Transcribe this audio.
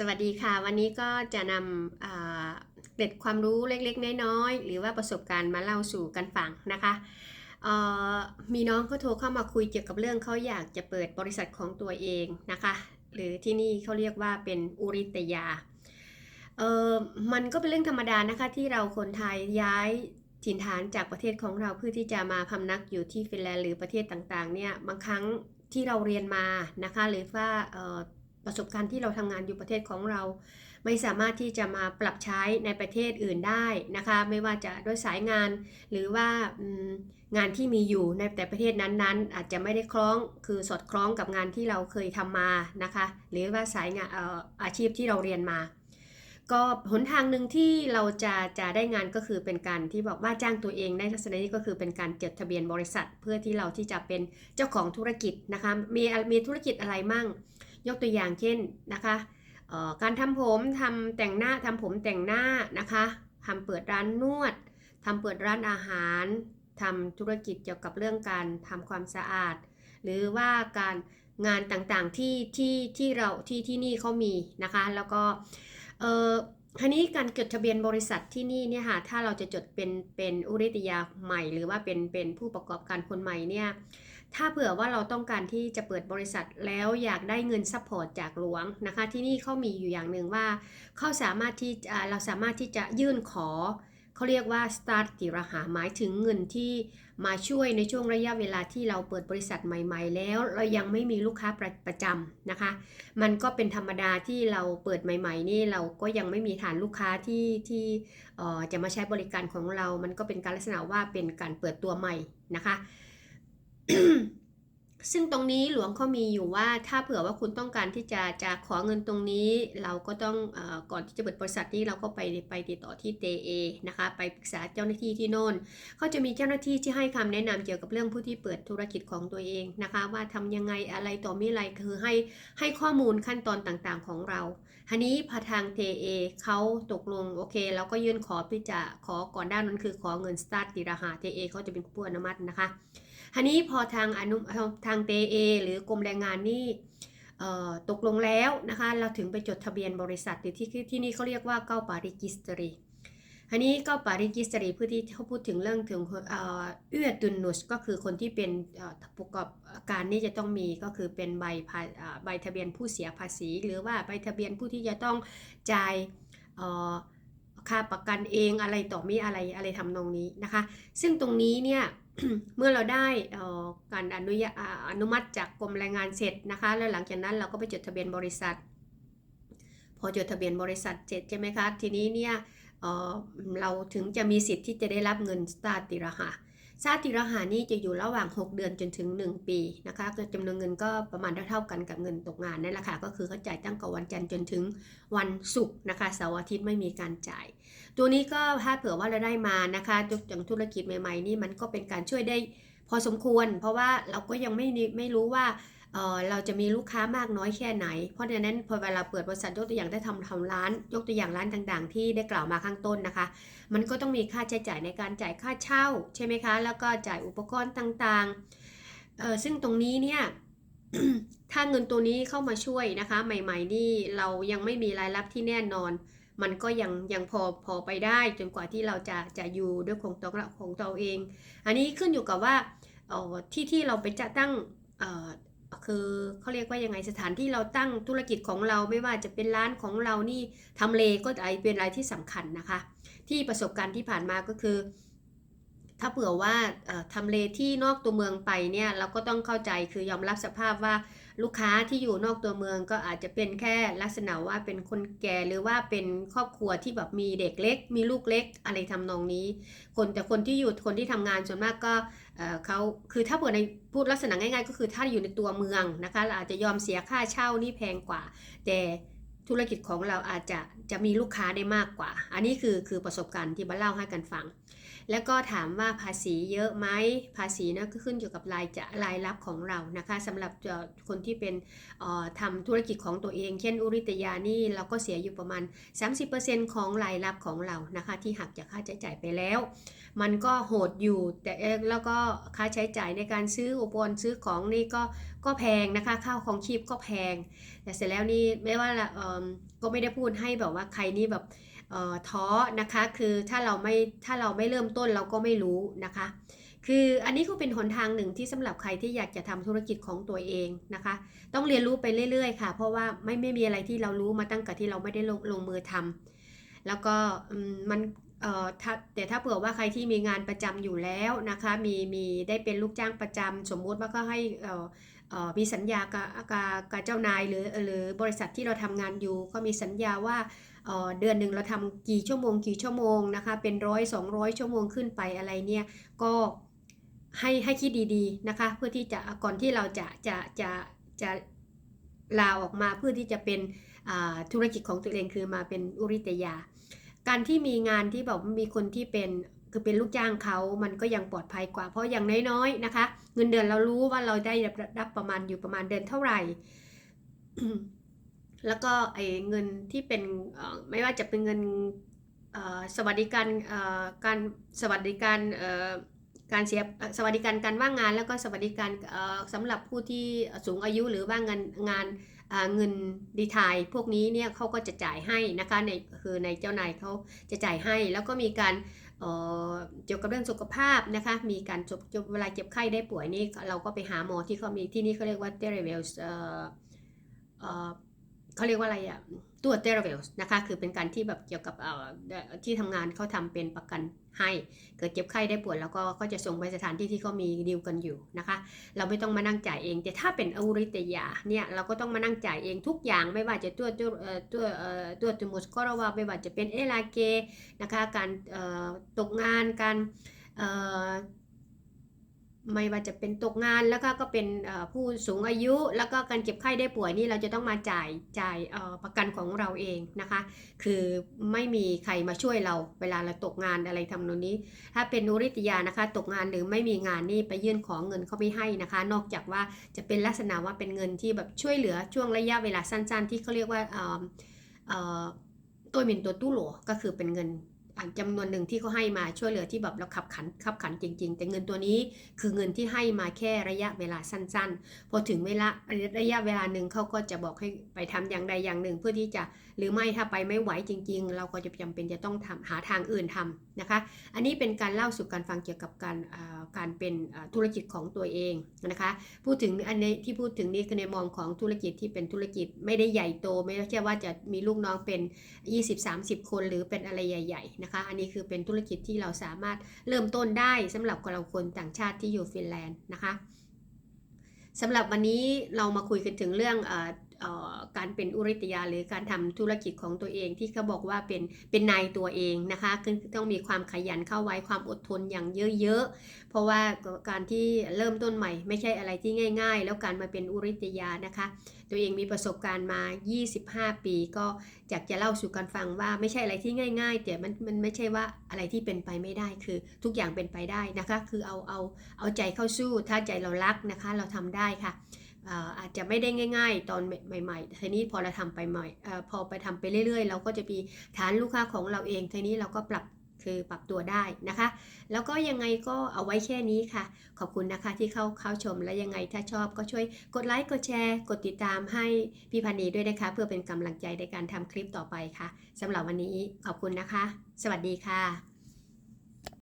สวัสดีค่ะ วันนี้ก็จะนำเกร็ดความรู้เล็กๆ น้อยๆ หรือว่าประสบการณ์มาเล่าสู่กันฟังนะคะมีน้องเขาโทรเข้ามาคุยเกี่ยวกับเรื่องเขาอยากจะเปิดบริษัทของตัวเองนะคะ หรือที่นี่เขาเรียกว่าเป็นอุริตยาเออมันก็เป็นเรื่องธรรมดานะคะที่เราคนไทยย้ายถิ่นฐานจากประเทศของเราเพื่อที่จะมาพำนักอยู่ที่ฟินแลนด์หรือประเทศต่างๆเนี่ยบางครั้งที่เราเรียนมานะคะหรือว่า ประสบการณ์ที่เราทำงานอยู่ประเทศของเรา ไม่สามารถที่จะมาปรับใช้ในประเทศอื่นได้นะคะ ไม่ว่าจะด้วยสายงาน หรือว่างานที่มีอยู่ในแต่ประเทศนั้นๆ อาจจะไม่ได้คล้องคือสอดคล้องกับงานที่เราเคยทำมานะคะ หรือว่าสายงานอออาชีพที่เราเรียนมาก็หนทางหนึ่งที่เราจะจะได้งานก็คือเป็นการที่บอกว่าจ้างตัวเองในลักษณะนี้ก็คือเป็นการจดทะเบียนบริษัท เพื่อที่เราที่จะเป็นเจ้าของธุรกิจนะคะมีมีธุรกิจอะไรมั่ง ยกตัวอย่างเช่นนะคะการทำผมทำแต่งหน้าทำผมแต่งหน้านะคะทำเปิดร้านนวดทำเปิดร้านอาหารทำธุรกิจเกี่ยวกับเรื่องการทำความสะอาด หรือว่าการงานต่างๆที่ที่ที่เราที่ที่นี่เขามีนะคะ แล้วก็เออ ทีนี้การจดทะเบียนบริษัทที่นี่เนี่ยค่ะถ้าเราจะจดเป็นเป็นอุริตยาใหม่ หรือว่าเป็นเป็นผู้ประกอบการคนใหม่เนี่ยถ้าเผื่อว่าเราต้องการที่จะเปิดบริษัทแล้วอยากได้เงินซัพพอร์ตจากหลวงนะคะ ที่นี่เขามีอยู่อย่างหนึ่งว่าเขาสามารถที่เราสามารถที่จะยื่นขอ เขาเรียกว่า start ติรหาหมายถึงเงินที่มาช่วยในช่วงระยะเวลาที่เราเปิดบริษัทใหม่ ๆ แล้ว เรายังไม่มีลูกค้าประประจำนะคะ มันก็เป็นธรรมดาที่เราเปิดใหม่ ๆ นี่เราก็ยังไม่มีฐานลูกค้าที่ที่เอ่อจะมาใช้บริการของเรา มันก็เป็นการลักษณะว่าเป็นการเปิดตัวใหม่นะคะ ซึ่งตรงนี้หลวงเขามีอยู่ว่าถ้าเผื่อว่าคุณต้องการที่จะจะขอเงินตรงนี้ เราก็ต้องอก่อนที่จะเปิดบริษัทนี้เราก็ไปไปติดต่อที่เตเอนะคะ ไปปรึกษาเจ้าหน้าที่ที่โน่นเขาจะมีเจ้าหน้าที่ที่ให้คำแนะนำเกี่ยวกับเรื่องผู้ที่เปิดธุรกิจของตัวเองนะคะ ว่าทำยังไงอะไรต่อมีอะไรคือให้ให้ข้อมูลขั้นตอนต่างๆของเราทีนี้พอทางเตเขาตกลงโอเคเราก็ยื่นขอที่จะขอก่อนด้านนั้นคือขอเงินสตาร์ทติราหาเตเอเขาจะเป็นผู้อนุมัตินะคะ ทีนี้พอทางอนุทางเตเอหรือกรมแรงงานนี่ตกลงแล้วนะคะเราถึงไปจดทะเบียนบริษัทหรือที่ที่นี่เขาเรียกว่าเก้าปาริกิสตรีอันนี้ก้าปาริกิสตรีเพื่อที่เขาพูดถึงเรื่องถึงเอื้อตุนนุสก็คือคนที่เป็นประกอบการนี่จะต้องมีก็คือเป็นใบใบทะเบียนผู้เสียภาษี หรือว่าใบทะเบียนผู้ที่จะต้องจ่ายค่าประกันเองอะไรต่อมีอะไรอะไรทำนองนี้นะคะ ซึ่งตรงนี้เนี่ย เมื่อเราได้การอนุญาอนุมัติจากกรมแรงงานเสร็จนะคะ แล้วหลังจากนั้นเราก็ไปจดทะเบียนบริษัท พอจดทะเบียนบริษัทเสร็จใช่ไหมคะ ทีนี้เนี่ยเเราถึงจะมีสิทธิ์ที่จะได้รับเงินสตาร์ติราหา ชาติรหานี่จะอยู่ระหว่าง 6 เดือนจนถึง 1 ปีนะคะก็จำนวนเงินก็ประมาณเท่ากันกับเงินตกงานนั่นแหละค่ะก็คือเขาจ่ายตั้งแต่วันจันทร์จนถึงวันศุกร์นะคะเสาร์อาทิตย์ไม่มีการจ่าย ตัวนี้ก็ถ้าเผื่อว่าเราได้มานะคะอย่างธุรกิจใหม่ๆนี่มันก็เป็นการช่วยได้พอสมควร เพราะว่าเราก็ยังไม่ไม่รู้ว่า เเราจะมีลูกค้ามากน้อยแค่ไหน เพราะฉะนั้นพอเวลาเปิดบริษัทยกตัวอย่างได้ทำทำร้าน ยกตัวอย่างร้านต่างๆ ที่ได้กล่าวมาข้างต้นนะคะ มันก็ต้องมีค่าใช้จ่ายในการจ่ายค่าเช่าใช่ไหมคะ แล้วก็จ่ายอุปกรณ์ต่างๆ ซึ่งตรงนี้เนี่ยถ้าเงินตัวนี้เข้ามาช่วยนะคะ ใหม่ ๆ นี่เรายังไม่มีรายรับที่แน่นอน มันก็ยังยังพอพอไปได้จนกว่าที่เราจะจะอยู่ด้วยของตัวของตัวเอง อันนี้ขึ้นอยู่กับว่าที่ที่เราไปจะตั้งอ คือเขาเรียกว่ายังไงสถานที่เราตั้งธุรกิจของเราไม่ว่าจะเป็นร้านของเรานี่ทำเลก็ไอเป็นอะไรที่สำคัญนะคะ ที่ประสบการณ์ที่ผ่านมาก็คือ ถ้าเผื่อว่าทำเลที่นอกตัวเมืองไปเนี่ยเราก็ต้องเข้าใจคือยอมรับสภาพว่า ลูกค้าที่อยู่นอกตัวเมืองก็อาจจะเป็นแค่ลักษณะว่าเป็นคนแก่หรือว่าเป็นครอบครัวที่แบบมีเด็กเล็ก มีลูกเล็กอะไรทำนองนี้ คนแต่คนที่อยู่คนที่ทำงานส่วนมากก็เเขาคือถ้าเผื่อในพูดลักษณะง่ายๆ ก็คือถ้าอยู่ในตัวเมืองนะคะาอาจจะยอมเสียค่าเช่านี่แพงกว่า แต่ธุรกิจของเราอาจจะจะมีลูกค้าได้มากกว่า อันนี้คือคือประสบการณ์ที่มาเล่าให้กันฟัง แล้วก็ถามว่าภาษีเยอะไหมภาษีนะก็ขึ้นอยู่กับรายจะรายรับของเรานะคะสำหรับคนที่เป็นเอ่อทำธุรกิจของตัวเอง เช่น อุริตยานี่เราก็เสียอยู่ประมาณ 30%ของรายรับของเรานะคะ ที่หักจากค่าใช้จ่ายไปแล้ว มันก็โหดอยู่แต่แล้วก็ค่าใช้จ่ายในการซื้ออุปกรณ์ซื้อของนี่ก็ก็แพงนะคะข้าวของชีพก็แพง แต่เสร็จแล้วนี่ไม่ว่าก็ไม่ได้พูดให้แบบว่าใครนี่แบบ ท้อนะคะคือถ้าเราไม่ถ้าเราไม่เริ่มต้นเราก็ไม่รู้นะคะ คืออันนี้ก็เป็นหนทางหนึ่งที่สำหรับใครที่อยากจะทำธุรกิจของตัวเองนะคะ ต้องเรียนรู้ไปเรื่อยๆค่ะ เพราะว่าไม่ไม่มีอะไรที่เรารู้มาตั้งแต่ที่เราไม่ได้ลงลงมือทำแล้วก็มันเอ่อถ้าแต่ถ้าเผื่อว่าใครที่มีงานประจำอยู่แล้วนะคะ มีมีได้เป็นลูกจ้างประจำสมมุติว่าก็ให้เอ่อเอ่อ มีสัญญากับกับเจ้านายหรือหรือบริษัทที่เราทำงานอยู่ ก็มีสัญญาว่าเดือนหนึ่งเราทำกี่ชั่วโมงกี่ชั่วโมงนะคะเป็นร้อยสองร้อยชั่วโมงขึ้นไปอะไรเนี่ยก็ให้ให้คิดดีๆนะคะเพื่อที่จะก่อนที่เราจะจะจะจะลาออกมาเพื่อที่จะเป็นธุรกิจของตัวเองคือมาเป็นอุริตยา การที่มีงานที่แบบมีคนที่เป็น คือเป็นลูกจ้างเขามันก็ยังปลอดภัยกว่า เพราะอย่างน้อยๆนะคะ เงินเดือนเรารู้ว่าเราได้รับประมาณอยู่ประมาณเดือนเท่าไหร่ แล้วก็ไอ้เงินที่เป็นไม่ว่าจะเป็นเงินสวัสดิการการสวัสดิการการเสียสวัสดิการการว่างงาน แล้วก็สวัสดิการเอ่อสำหรับผู้ที่สูงอายุหรือว่างงานงานเงินดีทายพวกนี้เนี่ยเขาก็จะจ่ายให้นะคะในคือในเจ้านายเขาจะจ่ายให้ แล้วก็มีการ เกี่ยวกับเรื่องสุขภาพนะคะ มีการจบจบเวลาเจ็บไข้ได้ป่วยนี่เราก็ไปหาหมอที่เขามีที่นี่เขาเรียกว่าเทเรเวลส์ เขาเรียกว่าอะไรอะตัวเทเรเวลนะคะคือเป็นการที่แบบเกี่ยวกับเอ่อที่ทำงานเขาทำเป็นประกันให้ เกิดเจ็บไข้ได้ป่วยแล้วก็ก็จะส่งไปสถานที่ที่เขามีดีลกันอยู่นะคะ เราไม่ต้องมานั่งจ่ายเอง แต่ถ้าเป็นอวุริตยาเนี่ยเราก็ต้องมานั่งจ่ายเองทุกอย่างไม่ว่าจะตัวตัวเอ่อตัวเอ่อตัวตุมุสก็รวาไม่ว่าจะเป็นเอลาเกนะคะการเอ่อตกงานการเอ่อ ไม่ว่าจะเป็นตกงานแล้วก็ก็เป็นผู้สูงอายุ แล้วก็การเจ็บไข้ได้ป่วยนี่เราจะต้องมาจ่ายจ่ายประกันของเราเองนะคะ คือไม่มีใครมาช่วยเราเวลาเราตกงานอะไรทำนองนี้ ถ้าเป็นนุริตยานะคะ ตกงานหรือไม่มีงานนี่ไปยื่นขอเงินเขาไม่ให้นะคะ นอกจากว่าจะเป็นลักษณะว่าเป็นเงินที่แบบช่วยเหลือช่วงระยะเวลาสั้น ๆ ที่เขาเรียกว่าเอ่อเอ่อตัวมินตัวตู้โหลก็คือเป็นเงิน จำจำนวนหนึ่งที่เขาให้มาช่วยเหลือที่แบบเราขับขันขับขันจริง ๆ แต่เงินตัวนี้คือเงินที่ให้มาแค่ระยะเวลาสั้น ๆ พอถึงเวลาระยะเวลาหนึ่งเขาก็จะบอกให้ไปทำอย่างใดอย่างหนึ่ง เพื่อที่จะหรือไม่ถ้าไปไม่ไหวจริง ๆ เราก็จะจำเป็นจะต้องทำหาทางอื่นทำ นะคะ อันนี้เป็นการเล่าสู่การฟังเกี่ยวกับการการเป็นธุรกิจของตัวเองนะคะ พูดถึงอันนี้ที่พูดถึงนี่คือในมองของธุรกิจที่เป็นธุรกิจไม่ได้ใหญ่โต ไม่ใช่ว่าจะมีลูกน้องเป็น 20-30 คนหรือเป็นอะไรใหญ่ๆนะคะ อันนี้คือเป็นธุรกิจที่เราสามารถเริ่มต้นได้สำหรับเราคนต่างชาติที่อยู่ฟินแลนด์นะคะสำหรับวันนี้เรามาคุยกันถึงเรื่องอ การเป็นอุริตยาหรือการทำธุรกิจของตัวเองที่เขาบอกว่าเป็นเป็นนายตัวเองนะคะคือต้องมีความขยันเข้าไว้ความอดทนอย่างเยอะๆ เพราะว่าการที่เริ่มต้นใหม่ ไม่ใช่อะไรที่ง่าย ๆ แล้วการมาเป็นอุริตยานะคะ ตัวเองมีประสบการณ์มา 25 ปีก็อยากจะเล่าสู่กันฟังว่าไม่ใช่อะไรที่ง่าย ๆ แต่มันมันไม่ใช่ว่าอะไรที่เป็นไปไม่ได้คือทุกอย่างเป็นไปได้นะคะ คือเอาเอาเอาใจเข้าสู้ถ้าใจเรารักนะคะ เราทำได้ค่ะ อาจจะไม่ได้ง่าย ๆ ตอนใหม่ๆทีนี้พอเราทำไปใหม่พอไปทำไปเรื่อยๆ เราก็จะมีฐานลูกค้าของเราเองทีนี้เราก็ปรับคือปรับตัวได้นะคะ แล้วก็ยังไงก็เอาไว้แค่นี้ค่ะ ขอบคุณนะคะที่เข้าเข้าชมและยังไงถ้าชอบก็ช่วยกดไลค์กดแชร์ กดติดตามให้พี่พันนีด้วยนะคะ เพื่อเป็นกำลังใจในการทำคลิปต่อไปค่ะสำหรับวันนี้ขอบคุณนะคะ สวัสดีค่ะ